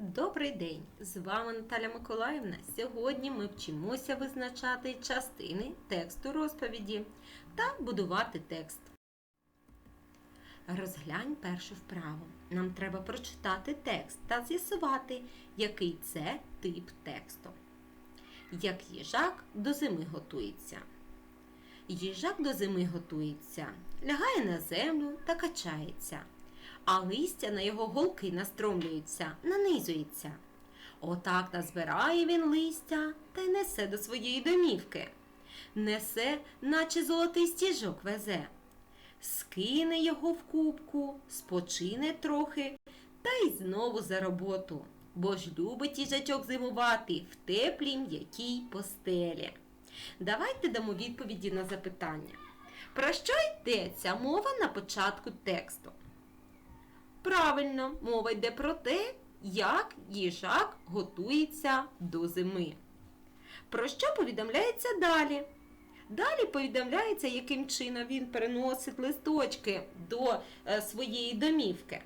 Добрий день! З вами Наталя Миколаївна. Сьогодні ми вчимося визначати частини тексту розповіді та будувати текст. Розглянь першу вправу. Нам треба прочитати текст та з'ясувати, який це тип тексту. Як їжак до зими готується. Їжак до зими готується, лягає на землю та качається а листя на його голки настромлюється, нанизується. Отак назбирає він листя та й несе до своєї домівки. Несе, наче золотий стіжок везе. Скине його в кубку, спочине трохи та й знову за роботу. Бо ж любить їжачок зимувати в теплій м'якій постелі. Давайте дамо відповіді на запитання. Про що йдеться мова на початку тексту? Правильно, мова йде про те, як їжак готується до зими. Про що повідомляється далі? Далі повідомляється, яким чином він переносить листочки до е, своєї домівки.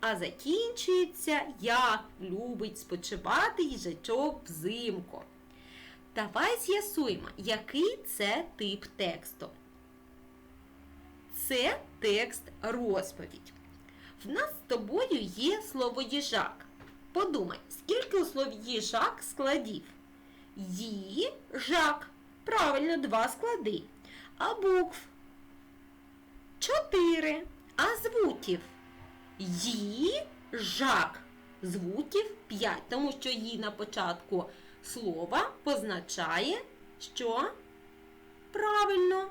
А закінчується, як любить спочивати їжачок взимку. Давай з'ясуємо, який це тип тексту. Це текст розповідь. В нас з тобою є слово їжак. Подумай, скільки у слові їжак складів? Їжак. Правильно, два склади. А букв? Чотири. А звуків? Їжак. Звуків п'ять, тому що її на початку слова позначає, що правильно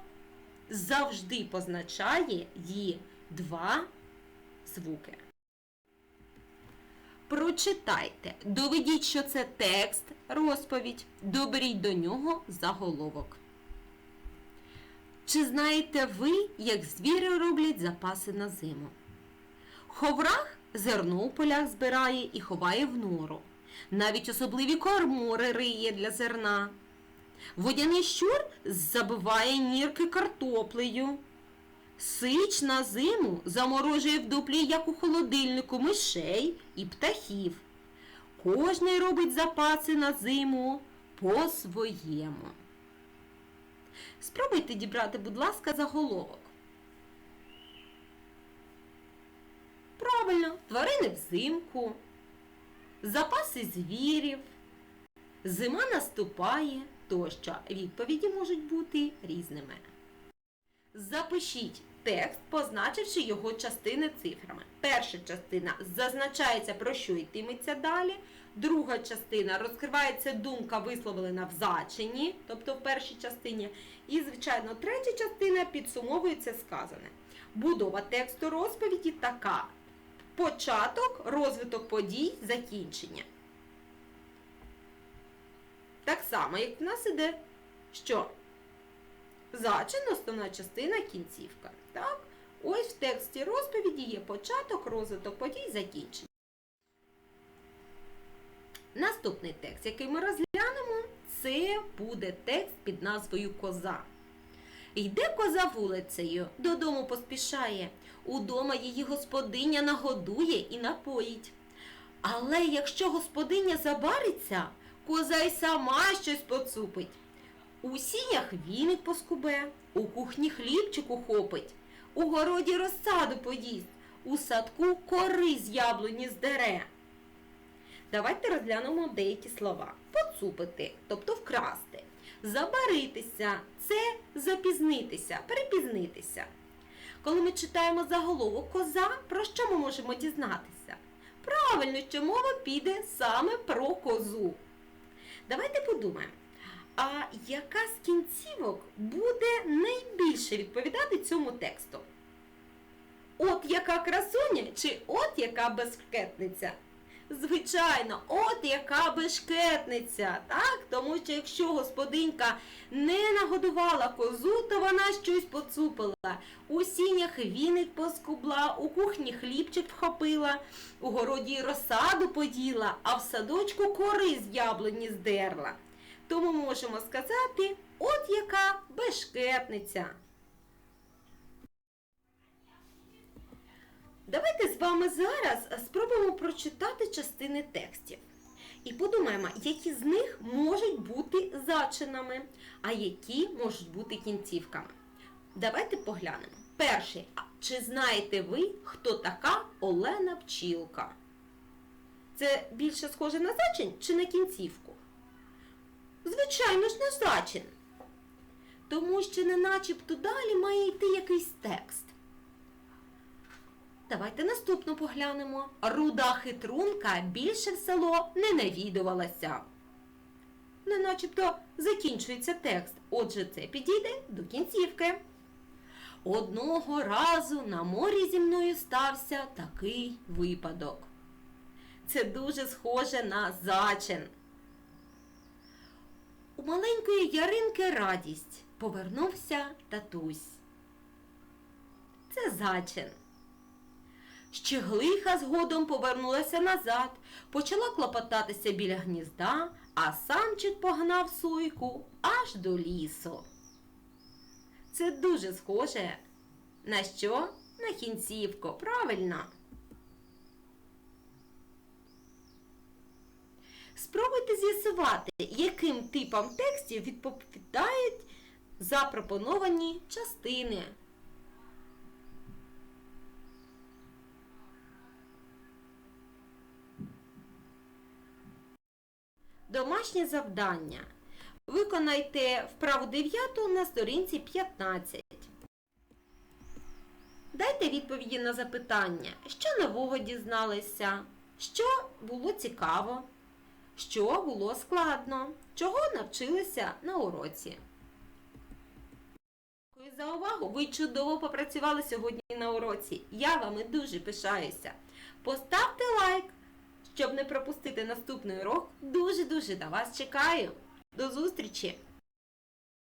завжди позначає її два звуки. Прочитайте, доведіть, що це текст, розповідь, доберіть до нього заголовок. Чи знаєте ви, як звіри роблять запаси на зиму? Ховрах зерно у полях збирає і ховає в нору. Навіть особливі кормори риє для зерна. Водяний щур забиває нірки картоплею. Сич на зиму заморожує в дуплі, як у холодильнику, мишей і птахів. Кожний робить запаси на зиму по-своєму. Спробуйте дібрати, будь ласка, заголовок. Правильно, тварини взимку, запаси звірів, зима наступає тощо. Відповіді можуть бути різними. Запишіть текст, позначивши його частини цифрами. Перша частина зазначається, про що йтиметься далі. Друга частина розкривається думка, висловлена в зачині, тобто в першій частині. І, звичайно, третя частина підсумовується сказане. Будова тексту розповіді така. Початок, розвиток подій, закінчення. Так само, як в нас іде що? Зачин, основна частина, кінцівка. Так? Ось в тексті розповіді є початок, розвиток подій, закінчення. Наступний текст, який ми розглянемо, це буде текст під назвою Коза. Йде коза вулицею, додому поспішає. Удома її господиня нагодує і напоїть. Але якщо господиня забариться, коза й сама щось поцупить. У сінях віник поскубе, у кухні хлібчик ухопить, у городі розсаду поїсть, у садку кори з яблуні здере. Давайте розглянемо деякі слова. Поцупити, тобто вкрасти. Забаритися це запізнитися, перепізнитися. Коли ми читаємо заголовок коза, про що ми можемо дізнатися? Правильно, що мова піде саме про козу. Давайте подумаємо. А яка з кінцівок буде найбільше відповідати цьому тексту? От яка красуня чи от яка безшкетниця? Звичайно, от яка бешкетниця, так? Тому що якщо господинька не нагодувала козу, то вона щось поцупила. У сінях віник поскубла, у кухні хлібчик вхопила, у городі розсаду поділа, а в садочку кори з яблуні здерла. Тому можемо сказати, от яка бешкетниця. Давайте з вами зараз спробуємо прочитати частини текстів. І подумаємо, які з них можуть бути зачинами, а які можуть бути кінцівками. Давайте поглянемо. Перший. Чи знаєте ви, хто така Олена Пчілка? Це більше схоже на зачин чи на кінцівку? Звичайно ж, на зачин. Тому що не начебто далі має йти якийсь текст. Давайте наступну поглянемо. Руда хитрунка більше в село не навідувалася. Не начебто закінчується текст. Отже, це підійде до кінцівки. Одного разу на морі зі мною стався такий випадок. Це дуже схоже на зачин. У маленької Яринки радість повернувся татусь. Це зачин. Щеглиха згодом повернулася назад, почала клопотатися біля гнізда, а самчик погнав сойку аж до лісу. Це дуже схоже на що? На кінцівку, правильно. Спробуйте з'ясувати, яким типам текстів відповідають запропоновані частини. Домашнє завдання. Виконайте вправу 9 на сторінці 15. Дайте відповіді на запитання, що нового дізналися, що було цікаво, що було складно, чого навчилися на уроці. Дякую за увагу! Ви чудово попрацювали сьогодні на уроці. Я вами дуже пишаюся. Поставте лайк, щоб не пропустити наступний урок. Дуже-дуже на вас чекаю. До зустрічі!